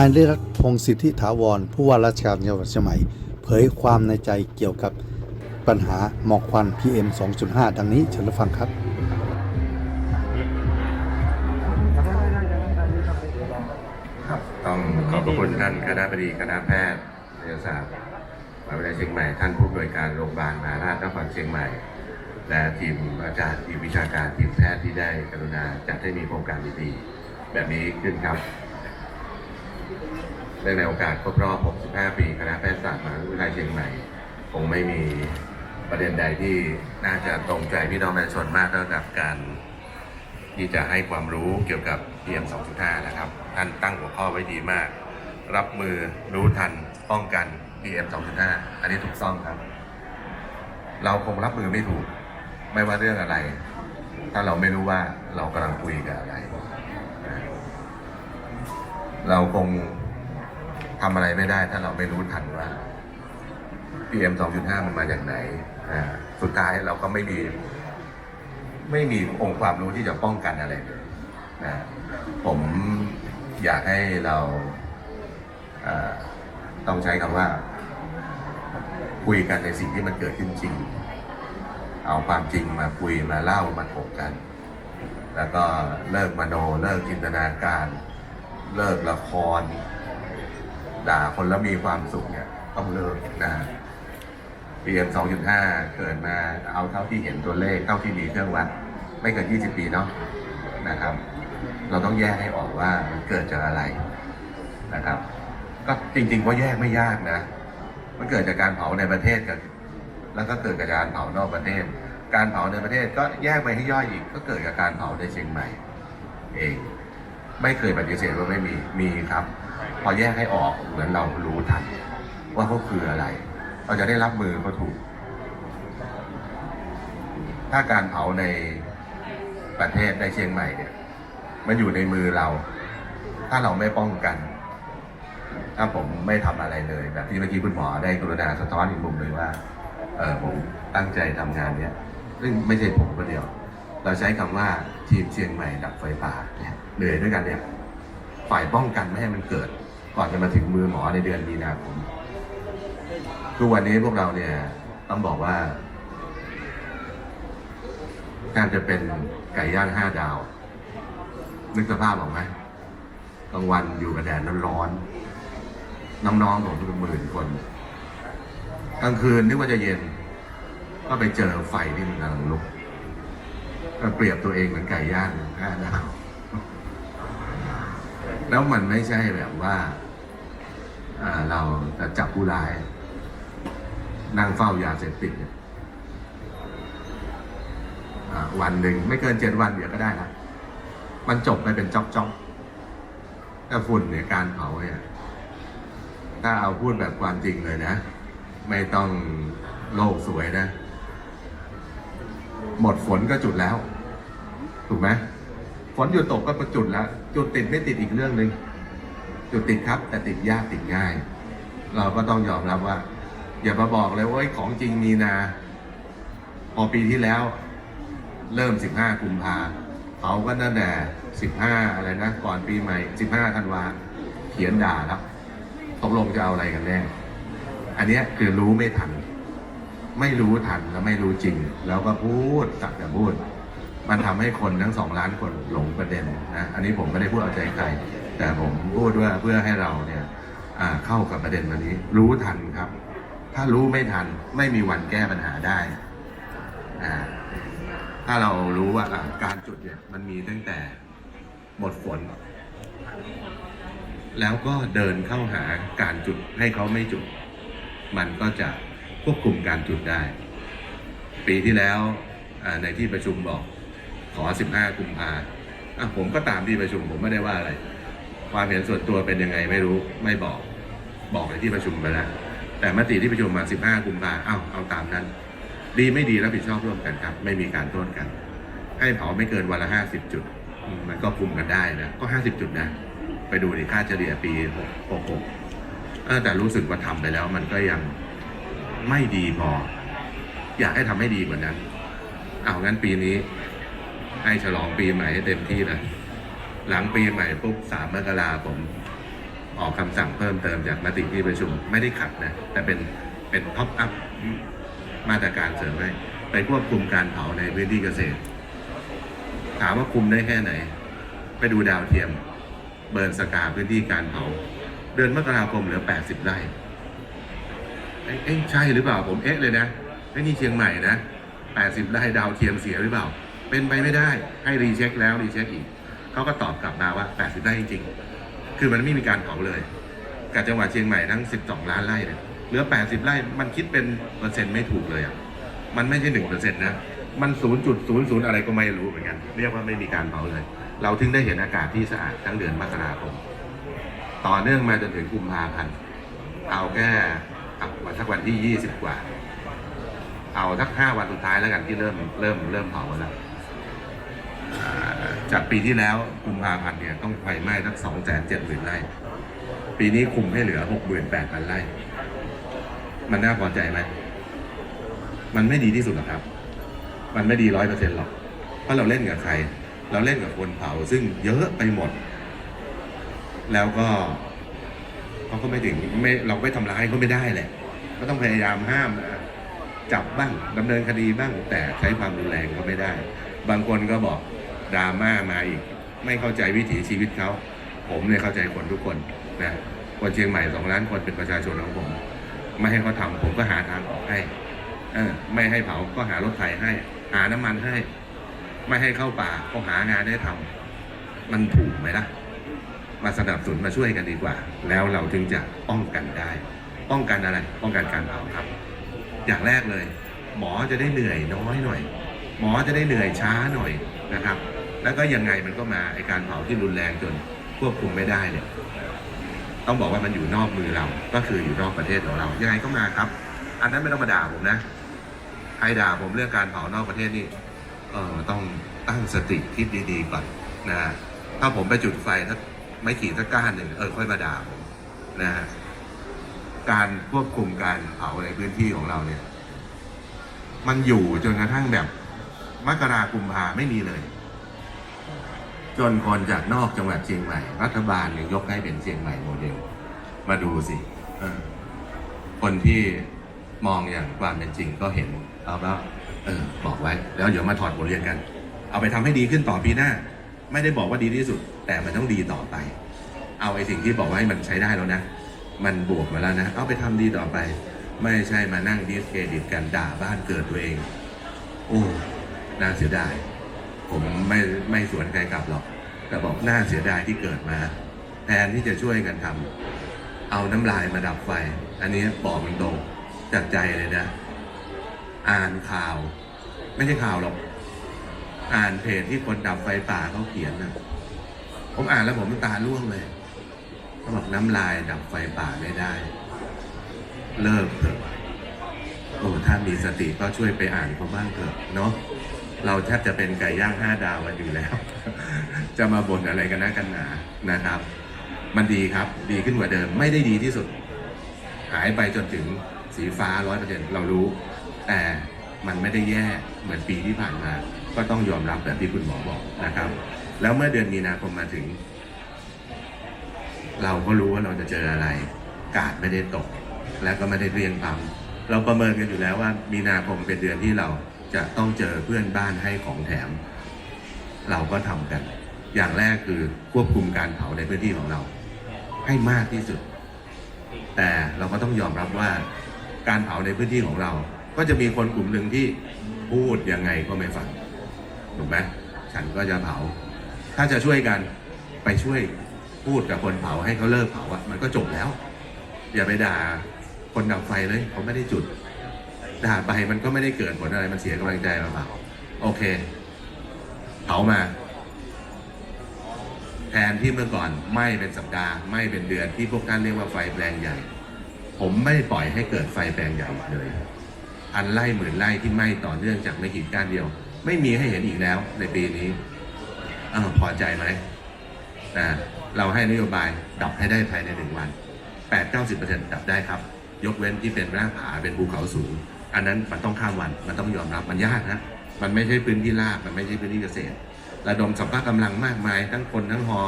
นายเลิศพงศิทธิถาวร ผู้ว่าราชการจังหวัดเชียงใหม่ เผยความในใจเกี่ยวกับปัญหาหมอกควัน PM 2.5 ดังนี้เชิญรับฟังครับต้องขอบพระคุณท่านคณะบดีคณะแพทย์วิทยาศาสตร์มหาวิทยาลัยเชียงใหม่ ท่านผู้อำนวยการโรงพยาบาลมหาราชนครเชียงใหม่ และทีมอาจารย์ทีมวิชาการทีมแพทย์ที่ได้กรุณาจัดให้มีโครงการดีๆแบบนี้ขึ้นครับ เนื่องในโอกาสครบรอบ 65 ปีคณะแพทยศาสตร์มหาวิทยาลัยเชียงใหม่ คงไม่มีประเด็นใดที่น่าจะตรงใจพี่น้องประชาชนมากเท่ากับการที่จะให้ความรู้เกี่ยวกับ PM 2.5 นะครับ ท่านตั้งหัวข้อไว้ดีมาก รับมือรู้ทันป้องกัน PM 2.5 อันนี้ถูกต้องครับ เราคงรับมือไม่ถูก ไม่ว่าเรื่องอะไร ถ้าเราไม่รู้ว่าเรากำลังคุยกับอะไร เราคงทำอะไรไม่ได้ ถ้าเราไม่รู้ทันว่า PM 2.5 มันมาจากไหนสุดท้ายเราก็ไม่มี ไม่มีองค์ความรู้ที่จะป้องกันอะไรเลยนะผมอยากให้เราต้องใช้คำว่า คุยกันในสิ่งที่มันเกิดขึ้นจริง เอาความจริงมาคุยมาเล่ามาถกกัน แล้วก็เลิกมโนเลิกจินตนาการ เลิกละคร ด่าคนแล้วมีความสุขเนี่ย ต้องเลิกนะ PM 2.5เกิดมาเอาเท่าที่เห็นตัวเลขเท่าที่มีเครื่องวัด ไม่เกิน20ปีเนาะนะครับ เราต้องแยกให้ออกว่ามันเกิดจากอะไรนะครับ ก็จริงๆว่าแยกไม่ยากนะ มันเกิดจากการเผาในประเทศกับแล้วก็เกิดจากการเผานอกประเทศ การเผาในประเทศก็แยกไปให้ย่อยอีก ก็เกิดจากการเผาในเชียงใหม่เอง ไม่เคยปฏิเสธว่าไม่มีมีครับ พอแยกให้ออกเหมือนเรารู้ทัน ว่าเขาคืออะไร เราจะได้รับมือเขาถูก ถ้าการเผาในประเทศในเชียงใหม่เนี่ย มันอยู่ในมือเรา ถ้าเราไม่ป้องกัน ถ้าผมไม่ทำอะไรเลยแบบที่เมื่อกี้คุณหมอได้กรุณาสะท้อนอีกมุมหนึ่งว่าเออผมตั้งใจทำงานเนี้ยซึ่งไม่ใช่ผมคนเดียว เราใช้คำว่าทีมเชียงใหม่ดับไฟป่าเนี่ย เหนื่อยด้วยกันเนี่ย ฝ่ายป้องกันไม่ให้มันเกิด ก่อนจะมาถึงมือหมอในเดือนมีนาคมทุกวันนี้พวกเราเนี่ยต้องบอกว่า การจะเป็นไก่ย่างห้าดาว นึกสภาพออกไหมกลางวันอยู่กับแดดร้อนๆน้องๆผมเป็นหมื่นคนกลางคืนนึกว่าจะเย็น ก็ไปเจอไฟที่มันกำลังลุกก็เปรียบตัวเองเหมือนไก่ย่างห้าดาว แล้วมันไม่ใช่แบบว่าเราจะจับผู้ร้าย นั่งเฝ้ายาเสพติดเนี่ยวันหนึ่งไม่เกินเจ็ดวันเดี๋ยวก็ได้ละมันจบไปเป็นจ๊อกจ๊อกถ้าฝุ่นเนี่ยการเผาเนี่ยถ้าเอาพูดแบบความจริงเลยนะ ไม่ต้องโลกสวยนะ หมดฝนก็จุดแล้ว ถูกไหม ฝนหยุดตกก็ประจุดแล้ว จุดติดไม่ติดอีกเรื่องหนึ่งจุดติดครับ แต่ติดยากติดง่าย เราก็ต้องยอมรับว่า อย่ามาบอกเลยว่าของจริงมีนา พอปีที่แล้ว เริ่ม 15กุมภาเขาก็นั่นแหละ15 อะไรนะ ก่อนปีใหม่ 15ธันวาเขียนด่าแล้วตกลงจะเอาอะไรกันแน่ อันนี้คือรู้ไม่ทัน ไม่รู้ทันแล้วไม่รู้จริง แล้วก็พูดสักแต่พูด มันทำให้คนทั้งสองล้านคนหลงประเด็นนะอันนี้ผมไม่ได้พูดเอาใจใคร แต่ผมพูดว่าเพื่อให้เราเนี่ยเข้ากับประเด็นวันนี้ รู้ทันครับ ถ้ารู้ไม่ทันไม่มีวันแก้ปัญหาได้ถ้าเรารู้ว่าการจุดเนี่ยมันมีตั้งแต่หมดฝน แล้วก็เดินเข้าหาการจุดให้เขาไม่จุด มันก็จะควบคุมการจุดได้ ปีที่แล้วในที่ประชุมบอก ขอ 15 กุมภาอะผมก็ตามที่ประชุมผมไม่ได้ว่าอะไร ความเห็นส่วนตัวเป็นยังไงไม่รู้ไม่บอก บอกในที่ประชุมไปแล้ว แต่มติที่ประชุมมา 15 กุมภาเอาเอาตามนั้น ดีไม่ดีรับผิดชอบร่วมกันครับ ไม่มีการโทษกัน ให้เผาไม่เกินวันละ 50 จุด มันก็คุมกันได้นะ ก็ 50 จุดนะ ไปดูดิค่าเฉลี่ยปี66แต่รู้สึกว่าทำไปแล้วมันก็ยังไม่ดีพอ อยากให้ทำให้ดีกว่านั้น เอางั้นปีนี้ ให้ฉลองปีใหม่ให้เต็มที่เลยหลังปีใหม่ปุ๊บสามมกราผม ออกคำสั่งเพิ่มเติมจากมติที่ประชุมไม่ได้ขัดนะ แต่เป็นเป็นท็อปอัพมาตรการเสริมให้ไปควบคุมการเผาในพื้นที่เกษตร ถามว่าคุมได้แค่ไหน ไปดูดาวเทียม เบิร์นสกาพื้นที่การเผา เดือนมกราคมเหลือ 80 ไร่เอ๊ะเอ๊ะใช่หรือเปล่าผมเอ๊ะเลยนะไอ้นี่เชียงใหม่นะ 80 ไร่ดาวเทียมเสียหรือเปล่า เป็นไปไม่ได้ให้รีเช็คแล้วรีเช็คอีกเขาก็ตอบกลับมาว่า 80ไร่จริงๆ คือมันไม่มีการเผาเลยกับจังหวัดเชียงใหม่ทั้ง 12 ล้านไร่เนี่ยเหลือ 80 ไร่มันคิดเป็นเปอร์เซ็นต์ไม่ถูกเลยอะมันไม่ใช่หนึ่งเปอร์เซ็นต์นะมัน 0.00 อะไรก็ไม่รู้เหมือนกัน เรียกว่าไม่มีการเผาเลย เราถึงได้เห็นอากาศที่สะอาดทั้งเดือนมกราคมต่อเนื่องมาจนถึงกุมภาพันธ์เอาแค่วันสักวันที่ 20 กว่า เอาสักห้าวันสุดท้ายแล้วกันที่เริ่มเริ่มเริ่มเผาแล้ว จากปีที่แล้วกุมภาพันธ์เนี่ยต้องไฟไหม้สักสองแสนเจ็ดหมื่นไร่ ปีนี้คุมให้เหลือหกหมื่นแปดพันไร่ มันน่าพอใจไหม มันไม่ดีที่สุดหรอกครับ มันไม่ดีร้อยเปอร์เซ็นต์หรอก เพราะเราเล่นกับใคร เราเล่นกับคนเผาซึ่งเยอะไปหมด แล้วก็เขาก็ไม่ถึงไม่เราไม่ทำร้ายเขาไม่ได้แหละ ก็ต้องพยายามห้ามนะจับบ้างดำเนินคดีบ้างแต่ใช้ความรุนแรงก็ไม่ได้ บางคนก็บอก ดราม่ามาอีก ไม่เข้าใจวิถีชีวิตเขา ผมเนี่ยเข้าใจคนทุกคนนะคนเชียงใหม่สองล้านคนเป็นประชาชนของผม ไม่ให้เขาทำผมก็หาทางออกให้เออไม่ให้เผาก็หารถไถให้ หาน้ำมันให้ ไม่ให้เข้าป่าก็หางานได้ทำมันถูกไหมล่ะ มาสนับสนุนมาช่วยกันดีกว่า แล้วเราถึงจะป้องกันได้ ป้องกันอะไร ป้องกันการเผาครับ อย่างแรกเลย หมอจะได้เหนื่อยน้อยหน่อย หมอจะได้เหนื่อยช้าหน่อย นะครับ แล้วก็ยังไงมันก็มาไอการเผาที่รุนแรงจนควบคุมไม่ได้เนี่ยต้องบอกว่ามันอยู่นอกมือเรา ก็คืออยู่นอกประเทศของเรา ยังไงก็มาครับ อันนั้นไม่ต้องมาด่าผมนะใครด่าผมเรื่องการเผานอกประเทศนี่เออต้องตั้งสติคิดดีๆก่อนนะฮะถ้าผมไปจุดไฟถ้าไม่ขีดสักก้านหนึ่งเออค่อยมาด่าผมนะฮะการควบคุมการเผาในพื้นที่ของเราเนี่ย มันอยู่จนกระทั่งแบบ มกรากุมภาไม่มีเลย จนคนจากนอกจังหวัดเชียงใหม่ รัฐบาลเนี่ยยกให้เป็นเชียงใหม่โมเดล มาดูสิคนที่มองอย่างความเป็นจริงก็เห็นเอาแล้วเออบอกไว้ แล้วเดี๋ยวมาถอดบทเรียนกัน เอาไปทำให้ดีขึ้นต่อปีหน้า ไม่ได้บอกว่าดีที่สุด แต่มันต้องดีต่อไป เอาไอ้สิ่งที่บอกว่าให้มันใช้ได้แล้วนะ มันบวกมาแล้วนะ เอาไปทำดีต่อไป ไม่ใช่มานั่งดิสเครดิตกันด่าบ้านเกิดตัวเอง โอ้ น่าเสียดาย ผมไม่ไม่สวนใครกลับหรอก แต่บอกน่าเสียดายที่เกิดมา แทนที่จะช่วยกันทำเอาน้ำลายมาดับไฟ อันนี้บอกตรงจากใจเลยนะ อ่านข่าว ไม่ใช่ข่าวหรอก อ่านเพจที่คนดับไฟป่าเขาเขียนนะผมอ่านแล้วผมตาร่วงเลยเขาบอกน้ำลายดับไฟป่าไม่ได้ เลิกเถอะโอ้ถ้ามีสติก็ช่วยไปอ่านเขาบ้างเถอะเนาะ เราแทบจะเป็นไก่ย่างห้าดาวกันอยู่แล้ว จะมาบ่นอะไรกันนะกันหนานะครับ มันดีครับดีขึ้นกว่าเดิม ไม่ได้ดีที่สุด หายไปจนถึงสีฟ้าร้อยเปอร์เซ็นต์เรารู้ แต่มันไม่ได้แย่เหมือนปีที่ผ่านมา ก็ต้องยอมรับแบบที่คุณหมอบอกนะครับ แล้วเมื่อเดือนมีนาคมมาถึง เราก็รู้ว่าเราจะเจออะไร กาดไม่ได้ตก และก็ไม่ได้เรียงปั๊มเราประเมินกันอยู่แล้วว่ามีนาคมเป็นเดือนที่เรา จะต้องเจอเพื่อนบ้านให้ของแถม เราก็ทำกัน อย่างแรกคือควบคุมการเผาในพื้นที่ของเรา ให้มากที่สุด แต่เราก็ต้องยอมรับว่าการเผาในพื้นที่ของเรา ก็จะมีคนกลุ่มหนึ่งที่พูดยังไงก็ไม่ฟังถูกไหมฉันก็จะเผา ถ้าจะช่วยกันไปช่วยพูดกับคนเผาให้เขาเลิกเผาอะมันก็จบแล้ว อย่าไปด่าคนดับไฟเลยเขาไม่ได้จุด ด่าไปมันก็ไม่ได้เกิดผลอะไรมันเสียกำลังใจเราเปล่าโอเคเผามาแทนที่เมื่อก่อนไหม่เป็นสัปดาห์ไหม่เป็นเดือนที่พวกท่านเรียกว่าไฟแปลงใหญ่ ผมไม่ปล่อยให้เกิดไฟแปลงใหญ่เลยพันไร่หมื่นไร่ที่ไหม้ต่อเนื่องจากไม่กี่ก้านเดียว ไม่มีให้เห็นอีกแล้วในปีนี้อาพอใจไหมนะเราให้นโยบายดับให้ได้ภายในหนึ่งวันแปดเก้าสิบเปอร์เซ็นต์ดับได้ครับ ยกเว้นที่เป็นหน้าผาเป็นภูเขาสูง อันนั้นมันต้องข้ามวันมันต้องยอมรับมันยากนะมันไม่ใช่พื้นที่ราบมันไม่ใช่พื้นที่เกษตร ระดมสัมภาระกำลังมากมาย ทั้งคนทั้งฮอ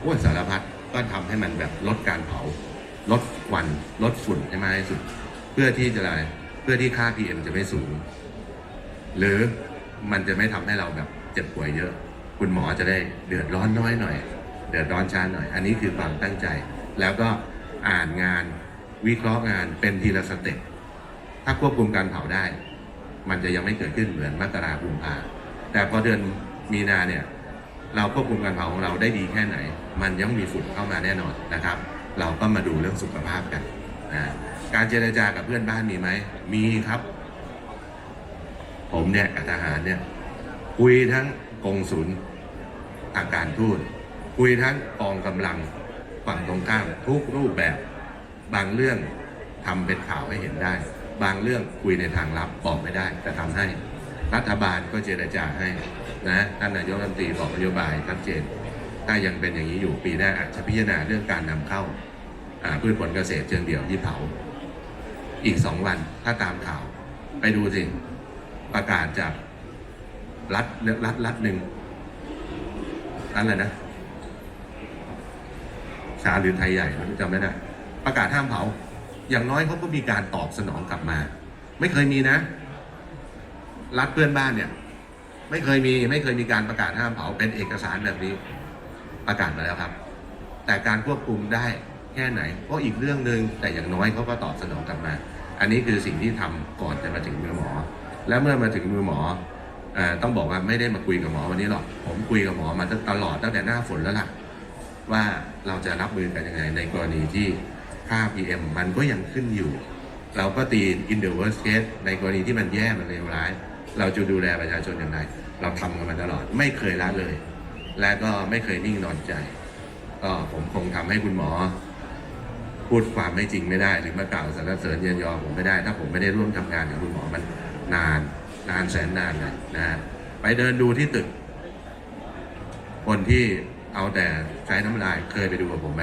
โอ้สารพัดก็ทำให้มันแบบลดการเผา ลดควันลดฝุ่นให้มากที่สุด เพื่อที่จะอะไรเพื่อที่ค่า PM จะไม่สูง หรือมันจะไม่ทำให้เราแบบเจ็บป่วยเยอะ คุณหมอจะได้เดือดร้อนน้อยหน่อย เดือดร้อนช้าหน่อย อันนี้คือความตั้งใจ แล้วก็อ่านงานวิเคราะห์งานเป็นทีละสเต็ป ถ้าควบคุมการเผาได้ มันจะยังไม่เกิดขึ้นเหมือนมกราคมพาแต่พอเดือนมีนาเนี่ยเราควบคุมการเผาของเราได้ดีแค่ไหน มันยังมีฝุ่นเข้ามาแน่นอนนะครับ เราก็มาดูเรื่องสุขภาพกันอ่าการเจรจากับเพื่อนบ้านมีไหม มีครับ ผมเนี่ยกับทหารเนี่ยคุยทั้งกองศูนย์ทางการทูตคุยทั้งกองกำลังฝั่งตรงข้ามทุกรูปแบบ บางเรื่องทำเป็นข่าวให้เห็นได้ บางเรื่องคุยในทางลับบอกไม่ได้แต่ทำให้ รัฐบาลก็เจรจาให้นะท่านนายกรัฐมนตรีบอกนโยบายชัดเจน ถ้ายังเป็นอย่างนี้อยู่ปีหน้าอาจจะพิจารณาเรื่องการนำเข้าอ่าพืชผลเกษตรเชิงเดี่ยวที่เผา อีกสองวันถ้าตามข่าว ไปดูสิประกาศจากรัฐรัฐรัฐหนึ่งรัฐอะไรนะชาหรือไทยใหญ่ไม่รู้จำไม่ได้ประกาศห้ามเผา อย่างน้อยเขาก็มีการตอบสนองกลับมา ไม่เคยมีนะ รัฐเพื่อนบ้านเนี่ย ไม่เคยมีไม่เคยมีการประกาศห้ามเผาเป็นเอกสารแบบนี้ประกาศมาแล้วครับ แต่การควบคุมได้แค่ไหนก็อีกเรื่องหนึ่งแต่อย่างน้อยเขาก็ตอบสนองกลับมา อันนี้คือสิ่งที่ทำก่อนจะมาถึงมือหมอ และเมื่อมาถึงมือหมออต้องบอกว่าไม่ได้มาคุยกับหมอวันนี้หรอกผมคุยกับหมอมาตั้งตลอดตั้งแต่หน้าฝนแล้วล่ะว่าเราจะรับมือกันยังไงในกรณีที่ ค่า PM มันก็ยังขึ้นอยู่ เราก็ตี in the worst case ในกรณีที่มันแย่มันเลวร้าย เราจะดูแลประชาชนอย่างไร เราทำกันมาตลอด ไม่เคยละเลย และก็ไม่เคยนิ่งนอนใจ ก็ผมคงทำให้คุณหมอ พูดความไม่จริงไม่ได้ หรือมากล่าวสรรเสริญเยียนยอผมไม่ได้ ถ้าผมไม่ได้ร่วมทำงานกับคุณหมอมันนาน นานแสนนานเลยนะฮะไปเดินดูที่ตึก คนที่เอาแต่ใช้น้ำลายเคยไปดูกับผมไหม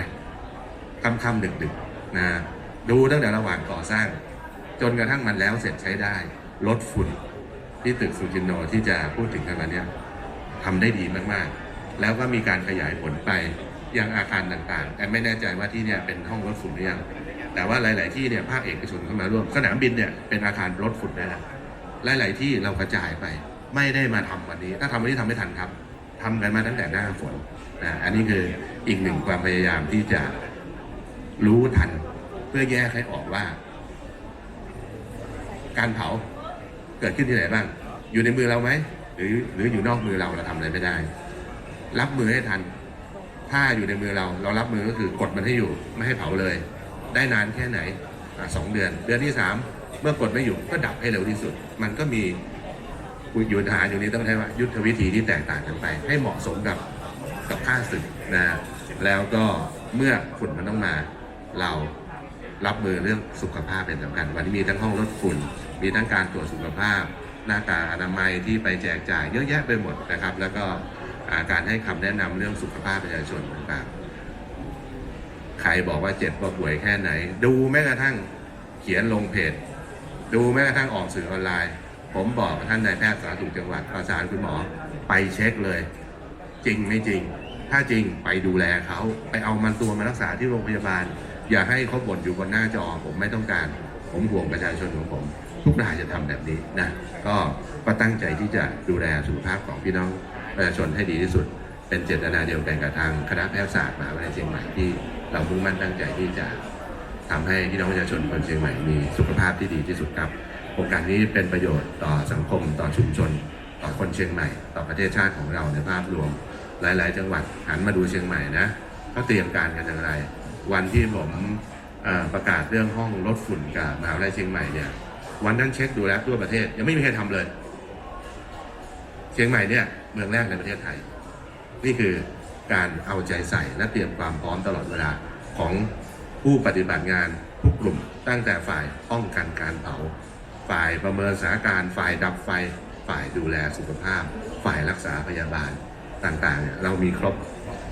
ค่ำค่ำดึกดึกๆ นะดูตั้งแต่ระหว่างก่อสร้าง จนกระทั่งมันแล้วเสร็จใช้ได้ ลดฝุ่นที่ตึกซูจินโนที่จะพูดถึงกันวันนี้ทำได้ดีมากๆ แล้วก็มีการขยายผลไปยังอาคารต่างๆ แต่ไม่แน่ใจว่าที่เนี่ยเป็นห้องลดฝุ่นหรือยังแต่ว่าหลาย ๆ ที่เนี่ยภาคเอกชนเข้ามาร่วมสนามบินเนี่ยเป็นอาคารลดฝุ่นได้แล้วหลาย ๆ ที่เรากระจายไป ไม่ได้มาทำวันนี้ ถ้าทำวันนี้ทำไม่ทันครับทำกันมาตั้งแต่หน้าฝนนะอันนี้คืออีกหนึ่งความพยายามที่จะ รู้ทัน เพื่อแยกให้ออกว่า การเผาเกิดขึ้นที่ไหนบ้าง อยู่ในมือเราไหมหรือหรืออยู่นอกมือเราเราทำอะไรไม่ได้ รับมือให้ทัน ถ้าอยู่ในมือเรา เรารับมือก็คือกดมันให้อยู่ ไม่ให้เผาเลย ได้นานแค่ไหนอสองเดือน เดือนที่สามเมื่อกดไม่อยู่ก็ดับให้เร็วที่สุด มันก็มีอยู่ทหารอยู่นี้ต้องใช้ว่ายุทธวิธีที่แตกต่างกันไป ให้เหมาะสมกับกับค่าศึกนะแล้วก็เมื่อฝุ่นมันต้องมา เรารับมือเรื่องสุขภาพเป็นสำคัญ วันนี้มีทั้งห้องลดฝุ่น มีทั้งการตรวจสุขภาพ หน้ากากอนามัยที่ไปแจกจ่ายเยอะแยะไปหมดนะครับ แล้วก็การให้คำแนะนำเรื่องสุขภาพประชาชนต่างๆใครบอกว่าเจ็บว่าป่วยแค่ไหน ดูแม้กระทั่งเขียนลงเพจ ดูแม้กระทั่งออกสื่อออนไลน์ ผมบอกท่านนายแพทย์สาธารณสุขจังหวัดประสานคุณหมอไปเช็คเลย จริงไม่จริง ถ้าจริงไปดูแลเขาไปเอามันตัวมารักษาที่โรงพยาบาล อย่าให้เขาบ่นอยู่บนหน้าจอผมไม่ต้องการ ผมห่วงประชาชนของผม ทุกรายจะทำแบบนี้นะก็ก็ตั้งใจที่จะดูแลสุขภาพของพี่น้องประชาชนให้ดีที่สุด เป็นเจตนาเดียวกันกับทางคณะแพทยศาสตร์มหาวิทยาลัยเชียงใหม่ที่เรามุ่งมั่นตั้งใจที่จะทำให้พี่น้องประชาชนคนเชียงใหม่มีสุขภาพที่ดีที่สุดครับโครงการนี้เป็นประโยชน์ต่อสังคมต่อชุมชน ต่อคนเชียงใหม่ ต่อประเทศชาติของเราในภาพรวม หลาย ๆ จังหวัดหันมาดูเชียงใหม่นะเขาเตรียมการกันอย่างไร วันที่ผมประกาศเรื่องห้องลดฝุ่นกับมหาวิทยาลัยเชียงใหม่เนี่ย วันนั้นเช็คดูแล้วทั่วประเทศ ยังไม่มีใครทำเลย เชียงใหม่เนี่ยเมืองแรกในประเทศไทย นี่คือการเอาใจใส่และเตรียมความพร้อมตลอดเวลาของผู้ปฏิบัติงานทุกกลุ่ม ตั้งแต่ฝ่ายป้องกันการเผา ฝ่ายประเมินสถานการณ์ฝ่ายดับไฟ ฝ่ายดูแลสุขภาพ ฝ่ายรักษาพยาบาลต่างๆเนี่ยเรามีครบ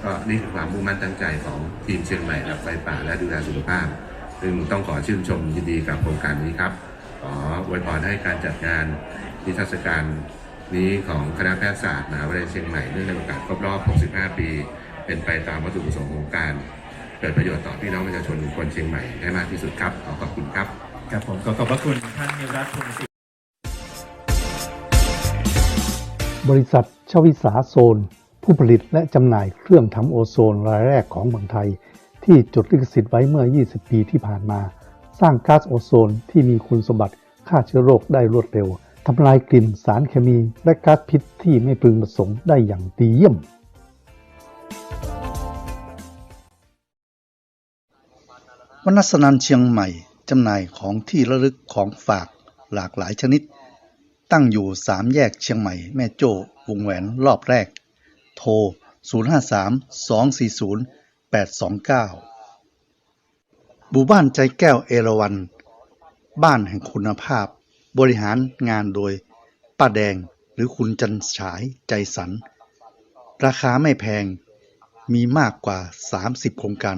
ก็นี่คือความมุ่งมั่นตั้งใจของทีมเชียงใหม่ดับไฟป่าและดูแลสุขภาพ ซึ่งต้องขอชื่นชมยินดีกับโครงการนี้ครับ ขออวยพรให้การจัดงานนิทรรศการนี้ของคณะแพทยศาสตร์มหาวิทยาลัยเชียงใหม่เนื่องในโอกาสครบรอบ 65 ปี เป็นไปตามวัตถุประสงค์ของการกิดประโยชน์ต่อพี่น้องประชาชนคนเชียงใหม่ได้มากที่สุดครับ ขอขอบคุณครับ ครับผมขอขอบพระคุณท่านนิรัตน์พงศิบริษัทชวิสาโซน ผู้ผลิตและจำหน่ายเครื่องทำโอโซนรายแรกของเมืองไทย ที่จดลิขสิทธิ์ไว้เมื่อ 20 ปีที่ผ่านมา สร้างก๊าซโอโซนที่มีคุณสมบัติฆ่าเชื้อโรคได้รวดเร็วทำลายกลิ่นสารเคมีและก๊าซพิษที่ไม่พึงประสงค์ได้อย่างดีเยี่ยม วนัสนันเชียงใหม่จำหน่ายของที่ระลึกของฝากหลากหลายชนิด ตั้งอยู่สามแยกเชียงใหม่แม่โจ้วงแหวนรอบแรก โทร 053 240 829 บูบ้านใจแก้วเอราวัน บ้านแห่งคุณภาพ บริหารงานโดยป้าแดงหรือคุณจันฉายใจสัน ราคาไม่แพงมีมากกว่า 30 โครงการ